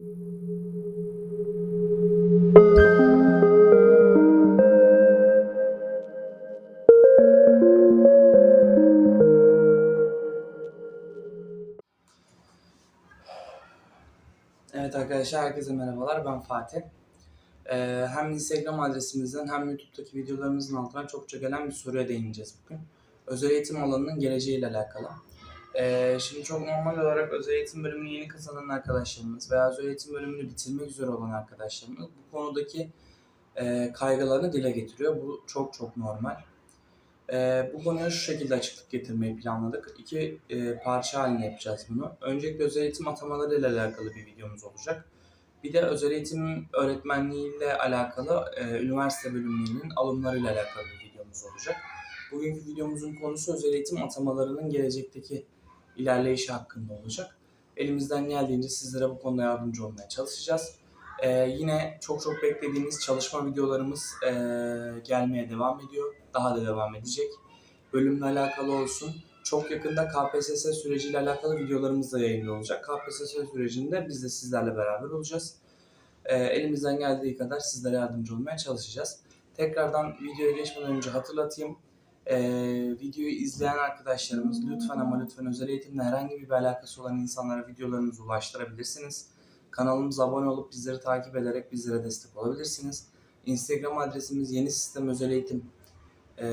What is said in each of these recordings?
Evet arkadaşlar herkese merhabalar ben Fatih. Ee, hem Instagram adresimizden hem YouTube'daki videolarımızın altına çokça gelen bir soruya değineceğiz bugün. Özel eğitim alanının geleceğiyle alakalı. Ee, şimdi çok normal olarak özel eğitim bölümünü yeni kazanan arkadaşlarımız veya özel eğitim bölümünü bitirmek üzere olan arkadaşlarımız bu konudaki e, kaygılarını dile getiriyor. Bu çok çok normal. Ee, bu konuya şu şekilde açıklık getirmeyi planladık. İki e, parça halinde yapacağız bunu. Öncelikle özel eğitim atamaları ile alakalı bir videomuz olacak. Bir de özel eğitim öğretmenliği ile alakalı e, üniversite bölümlerinin alımları ile alakalı bir videomuz olacak. Bugünkü videomuzun konusu özel eğitim atamalarının gelecekteki ilerleyişi hakkında olacak. Elimizden geldiğince sizlere bu konuda yardımcı olmaya çalışacağız. Ee, yine çok çok beklediğiniz çalışma videolarımız ee, gelmeye devam ediyor. Daha da devam edecek. Bölümle alakalı olsun. Çok yakında KPSS süreciyle alakalı videolarımız da yayında olacak. KPSS sürecinde biz de sizlerle beraber olacağız. Ee, elimizden geldiği kadar sizlere yardımcı olmaya çalışacağız. Tekrardan videoya geçmeden önce hatırlatayım. Ee, videoyu izleyen arkadaşlarımız lütfen ama lütfen özel eğitimle herhangi bir alakası olan insanlara videolarınızı ulaştırabilirsiniz. Kanalımıza abone olup bizleri takip ederek bizlere destek olabilirsiniz. Instagram adresimiz yeni sistem özel eğitim e,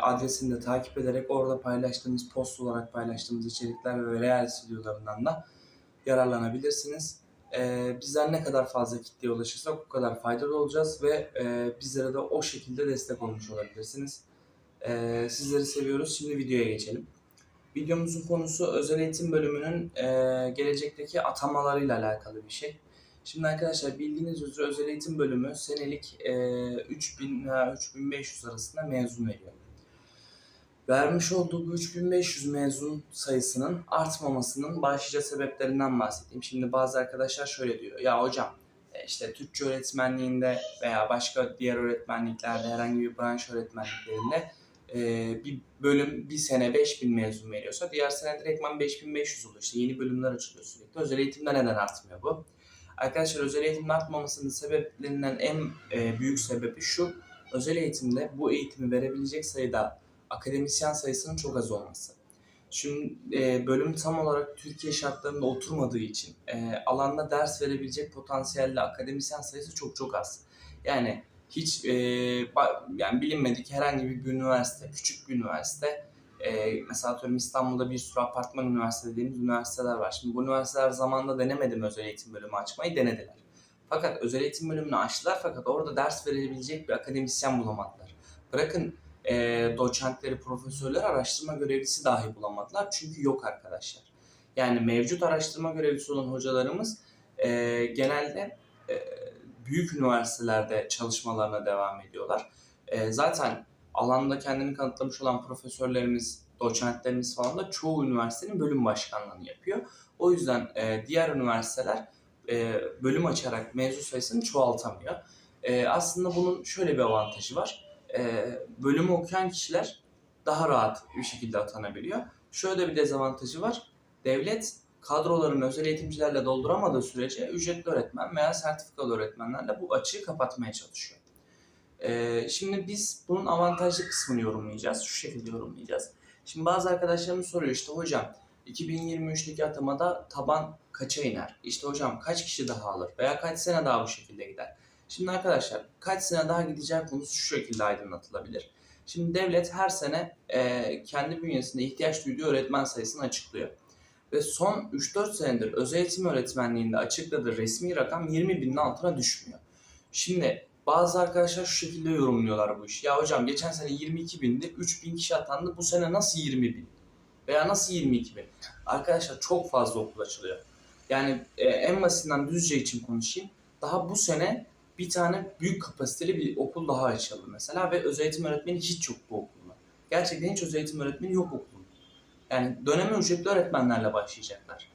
adresini takip ederek orada paylaştığımız post olarak paylaştığımız içerikler ve reels videolarından da yararlanabilirsiniz. E, bizler ne kadar fazla kitleye ulaşırsak o kadar faydalı olacağız ve e, bizlere de o şekilde destek olmuş olabilirsiniz. E, sizleri seviyoruz. Şimdi videoya geçelim. Videomuzun konusu özel eğitim bölümünün e, gelecekteki atamalarıyla alakalı bir şey. Şimdi arkadaşlar bildiğiniz üzere özel eğitim bölümü senelik e, 3000 veya 3500 arasında mezun veriyor. Vermiş olduğu bu 3500 mezun sayısının artmamasının başlıca sebeplerinden bahsedeyim. Şimdi bazı arkadaşlar şöyle diyor. Ya hocam e, işte Türkçe öğretmenliğinde veya başka diğer öğretmenliklerde herhangi bir branş öğretmenliklerinde e, bir bölüm bir sene 5000 mezun veriyorsa diğer sene direktman 5500 oluyor. İşte yeni bölümler açılıyor sürekli. Özel eğitimde neden artmıyor bu? Arkadaşlar özel eğitimin artmamasının sebeplerinden en e, büyük sebebi şu. Özel eğitimde bu eğitimi verebilecek sayıda akademisyen sayısının çok az olması. Şimdi e, bölüm tam olarak Türkiye şartlarında oturmadığı için e, alanda ders verebilecek potansiyelli akademisyen sayısı çok çok az. Yani hiç e, yani bilinmedik herhangi bir üniversite, küçük bir üniversite e, mesela atıyorum İstanbul'da bir sürü apartman üniversite dediğimiz üniversiteler var. Şimdi bu üniversiteler zamanında denemedim özel eğitim bölümü açmayı denediler. Fakat özel eğitim bölümünü açtılar fakat orada ders verebilecek bir akademisyen bulamadılar. Bırakın e, doçentleri, profesörler, araştırma görevlisi dahi bulamadılar. Çünkü yok arkadaşlar. Yani mevcut araştırma görevlisi olan hocalarımız e, genelde e, büyük üniversitelerde çalışmalarına devam ediyorlar. E, zaten alanda kendini kanıtlamış olan profesörlerimiz, doçentlerimiz falan da çoğu üniversitenin bölüm başkanlığını yapıyor. O yüzden e, diğer üniversiteler e, bölüm açarak mevzu sayısını çoğaltamıyor. E, aslında bunun şöyle bir avantajı var. E, bölümü okuyan kişiler daha rahat bir şekilde atanabiliyor. Şöyle bir dezavantajı var. Devlet kadrolarını özel eğitimcilerle dolduramadığı sürece ücretli öğretmen veya sertifikalı öğretmenlerle bu açığı kapatmaya çalışıyor. Ee, şimdi biz bunun avantajlı kısmını yorumlayacağız. Şu şekilde yorumlayacağız. Şimdi bazı arkadaşlarımız soruyor işte hocam 2023'teki atamada taban kaça iner? İşte hocam kaç kişi daha alır? Veya kaç sene daha bu şekilde gider? Şimdi arkadaşlar kaç sene daha gideceği konusu şu şekilde aydınlatılabilir. Şimdi devlet her sene e, kendi bünyesinde ihtiyaç duyduğu öğretmen sayısını açıklıyor. Ve son 3-4 senedir özel eğitim öğretmenliğinde açıkladığı resmi rakam 20 binin altına düşmüyor. Şimdi bazı arkadaşlar şu şekilde yorumluyorlar bu işi. Ya hocam geçen sene 22 bindi, 3 bin kişi atandı. Bu sene nasıl 20 bin? Veya nasıl 22 bin? Arkadaşlar çok fazla okul açılıyor. Yani e, en basitinden Düzce için konuşayım. Daha bu sene bir tane büyük kapasiteli bir okul daha açıldı mesela ve özel eğitim öğretmeni hiç yok bu okulda. Gerçekten hiç özel eğitim öğretmeni yok okulun. Yani döneme ücretli öğretmenlerle başlayacaklar.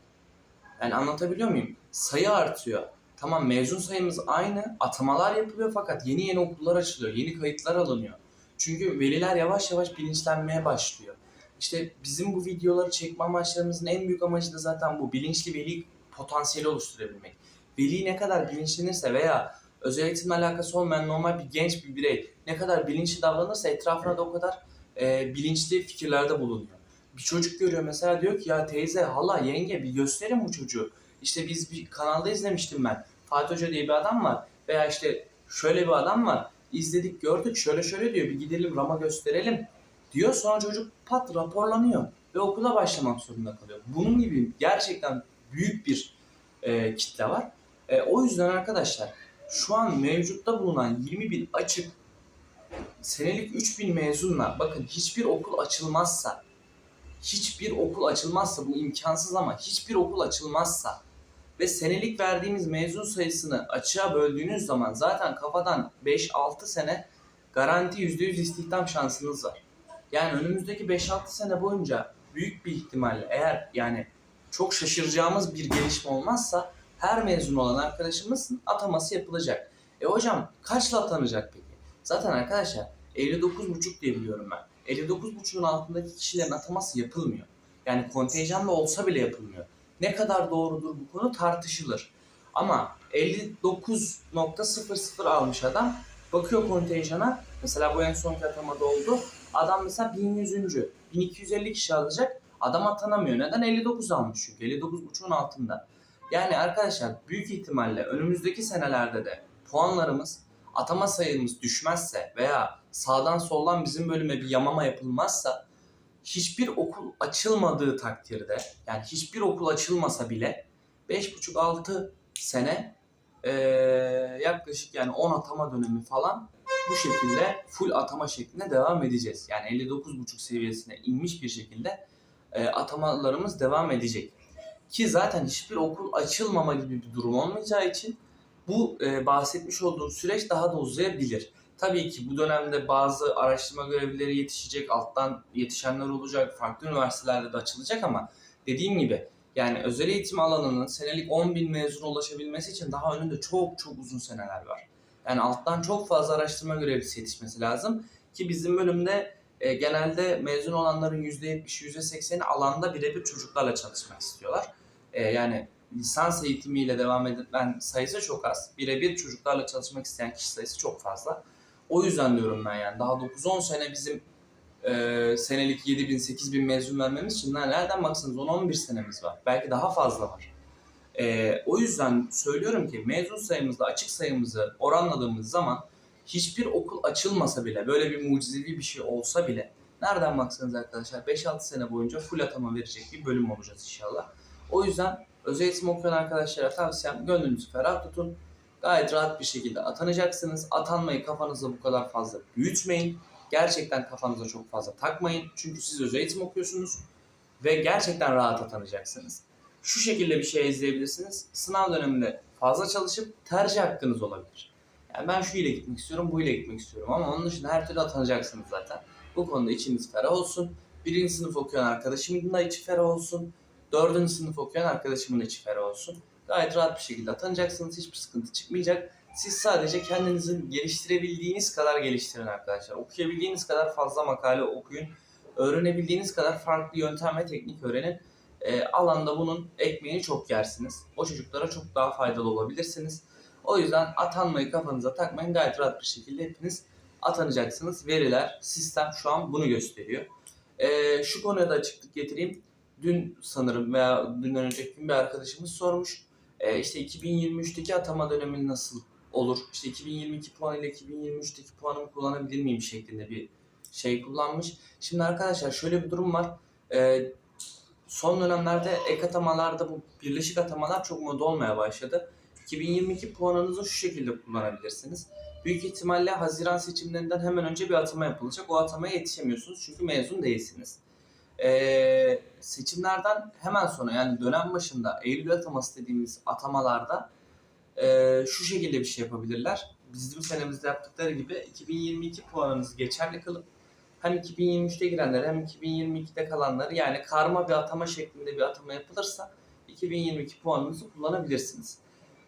Yani anlatabiliyor muyum? Sayı artıyor. Tamam mezun sayımız aynı, atamalar yapılıyor fakat yeni yeni okullar açılıyor, yeni kayıtlar alınıyor. Çünkü veliler yavaş yavaş bilinçlenmeye başlıyor. İşte bizim bu videoları çekme amaçlarımızın en büyük amacı da zaten bu. Bilinçli veli potansiyeli oluşturabilmek. veli ne kadar bilinçlenirse veya özel eğitimle alakası olmayan normal bir genç bir birey ne kadar bilinçli davranırsa etrafına da o kadar e, bilinçli fikirlerde bulunuyor. Bir çocuk görüyor mesela diyor ki ya teyze, hala, yenge bir gösterin bu çocuğu. İşte biz bir kanalda izlemiştim ben. Fatih Hoca diye bir adam var veya işte şöyle bir adam var. İzledik gördük şöyle şöyle diyor bir gidelim Rama gösterelim diyor. Sonra çocuk pat raporlanıyor ve okula başlamak zorunda kalıyor. Bunun gibi gerçekten büyük bir e, kitle var. E, o yüzden arkadaşlar şu an mevcutta bulunan 20 bin açık senelik 3000 mezunla bakın hiçbir okul açılmazsa hiçbir okul açılmazsa bu imkansız ama hiçbir okul açılmazsa ve senelik verdiğimiz mezun sayısını açığa böldüğünüz zaman zaten kafadan 5-6 sene garanti %100 istihdam şansınız var. Yani önümüzdeki 5-6 sene boyunca büyük bir ihtimalle eğer yani çok şaşıracağımız bir gelişme olmazsa her mezun olan arkadaşımızın ataması yapılacak. E hocam kaçla atanacak peki? Zaten arkadaşlar 59,5 diye biliyorum ben. 59,5'un altındaki kişilerin ataması yapılmıyor. Yani kontenjanla olsa bile yapılmıyor. Ne kadar doğrudur bu konu tartışılır. Ama 59.00 almış adam bakıyor kontenjana. Mesela bu en sonki atamada oldu. Adam mesela 1100. 1250 kişi alacak. Adam atanamıyor. Neden? 59 almış çünkü. 59.5'un altında. Yani arkadaşlar büyük ihtimalle önümüzdeki senelerde de puanlarımız atama sayımız düşmezse veya sağdan soldan bizim bölüme bir yamama yapılmazsa hiçbir okul açılmadığı takdirde yani hiçbir okul açılmasa bile 5,5-6 sene eee, yaklaşık yani 10 atama dönemi falan bu şekilde full atama şeklinde devam edeceğiz. Yani 59,5 seviyesine inmiş bir şekilde eee, atamalarımız devam edecek. Ki zaten hiçbir okul açılmama gibi bir durum olmayacağı için bu e, bahsetmiş olduğum süreç daha da uzayabilir. Tabii ki bu dönemde bazı araştırma görevlileri yetişecek, alttan yetişenler olacak, farklı üniversitelerde de açılacak ama dediğim gibi yani özel eğitim alanının senelik 10 bin mezuna ulaşabilmesi için daha önünde çok çok uzun seneler var. Yani alttan çok fazla araştırma görevlisi yetişmesi lazım ki bizim bölümde e, genelde mezun olanların %70'i %80'i alanda birebir çocuklarla çalışmak istiyorlar. E, yani lisans eğitimiyle devam edilen sayısı çok az. Birebir çocuklarla çalışmak isteyen kişi sayısı çok fazla. O yüzden diyorum ben yani daha 9-10 sene bizim e, senelik 7 bin 8 bin mezun vermemiz için nereden baksanız 10-11 senemiz var. Belki daha fazla var. E, o yüzden söylüyorum ki mezun sayımızla açık sayımızı oranladığımız zaman hiçbir okul açılmasa bile böyle bir mucizevi bir şey olsa bile nereden baksanız arkadaşlar 5-6 sene boyunca full atama verecek bir bölüm olacağız inşallah. O yüzden özel eğitim okuyan arkadaşlara tavsiyem gönlünüzü ferah tutun. Gayet rahat bir şekilde atanacaksınız. Atanmayı kafanızda bu kadar fazla büyütmeyin. Gerçekten kafanıza çok fazla takmayın. Çünkü siz özel eğitim okuyorsunuz ve gerçekten rahat atanacaksınız. Şu şekilde bir şey izleyebilirsiniz. Sınav döneminde fazla çalışıp tercih hakkınız olabilir. Yani ben şu ile gitmek istiyorum, bu ile gitmek istiyorum ama onun dışında her türlü atanacaksınız zaten. Bu konuda içiniz ferah olsun. Birinci sınıf okuyan arkadaşımın da içi ferah olsun. Dördüncü sınıf okuyan arkadaşımın içi ferah olsun. Gayet rahat bir şekilde atanacaksınız. Hiçbir sıkıntı çıkmayacak. Siz sadece kendinizi geliştirebildiğiniz kadar geliştirin arkadaşlar. Okuyabildiğiniz kadar fazla makale okuyun. Öğrenebildiğiniz kadar farklı yöntem ve teknik öğrenin. E, alanda bunun ekmeğini çok yersiniz. O çocuklara çok daha faydalı olabilirsiniz. O yüzden atanmayı kafanıza takmayın. Gayet rahat bir şekilde hepiniz atanacaksınız. Veriler, sistem şu an bunu gösteriyor. E, şu konuya da açıklık getireyim. Dün sanırım veya dünden önceki gün bir arkadaşımız sormuş. E, işte 2023'teki atama dönemi nasıl olur? İşte 2022 puan ile 2023'teki puanımı kullanabilir miyim şeklinde bir şey kullanmış. Şimdi arkadaşlar şöyle bir durum var. E, son dönemlerde ek atamalarda bu birleşik atamalar çok moda olmaya başladı. 2022 puanınızı şu şekilde kullanabilirsiniz. Büyük ihtimalle Haziran seçimlerinden hemen önce bir atama yapılacak. O atamaya yetişemiyorsunuz çünkü mezun değilsiniz. Ee, seçimlerden hemen sonra yani dönem başında Eylül ataması dediğimiz atamalarda e, şu şekilde bir şey yapabilirler. Bizim senemizde yaptıkları gibi 2022 puanınızı geçerli kılıp hem 2023'te girenler hem 2022'de kalanları yani karma bir atama şeklinde bir atama yapılırsa 2022 puanınızı kullanabilirsiniz.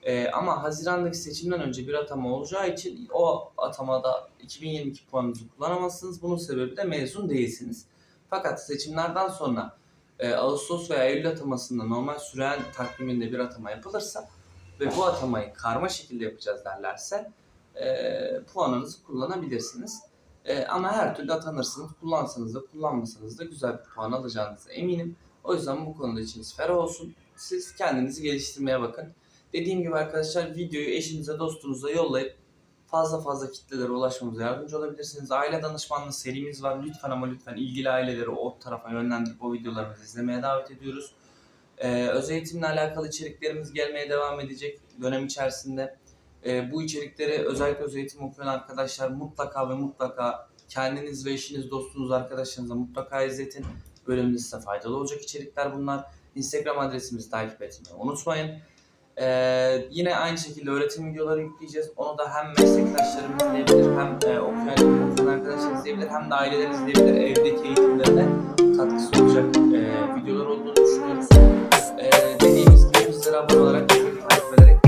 Ee, ama Haziran'daki seçimden önce bir atama olacağı için o atamada 2022 puanınızı kullanamazsınız. Bunun sebebi de mezun değilsiniz. Fakat seçimlerden sonra e, Ağustos veya Eylül atamasında normal süren takviminde bir atama yapılırsa ve bu atamayı karma şekilde yapacağız derlerse e, puanınızı kullanabilirsiniz. E, ama her türlü atanırsınız. Kullansanız da kullanmasanız da güzel bir puan alacağınıza eminim. O yüzden bu konuda içiniz ferah olsun. Siz kendinizi geliştirmeye bakın. Dediğim gibi arkadaşlar videoyu eşinize, dostunuza yollayıp fazla fazla kitlelere ulaşmamıza yardımcı olabilirsiniz. Aile danışmanlığı serimiz var. Lütfen ama lütfen ilgili aileleri o tarafa yönlendirip o videolarımızı izlemeye davet ediyoruz. Ee, öz eğitimle alakalı içeriklerimiz gelmeye devam edecek dönem içerisinde. Ee, bu içerikleri özellikle öz eğitim okuyan arkadaşlar mutlaka ve mutlaka kendiniz ve eşiniz, dostunuz, arkadaşlarınıza mutlaka izletin. Bölümde size faydalı olacak içerikler bunlar. Instagram adresimizi takip etmeyi unutmayın. Ee, yine aynı şekilde öğretim videoları yükleyeceğiz. Onu da hem meslektaşlarımız izleyebilir, hem e, okuyan, okuyan arkadaşlar izleyebilir, hem de aileler izleyebilir. Evdeki eğitimlerine katkısı olacak e, videolar olduğunu düşünüyoruz. E, dediğimiz gibi bizlere abone olarak, takip ederek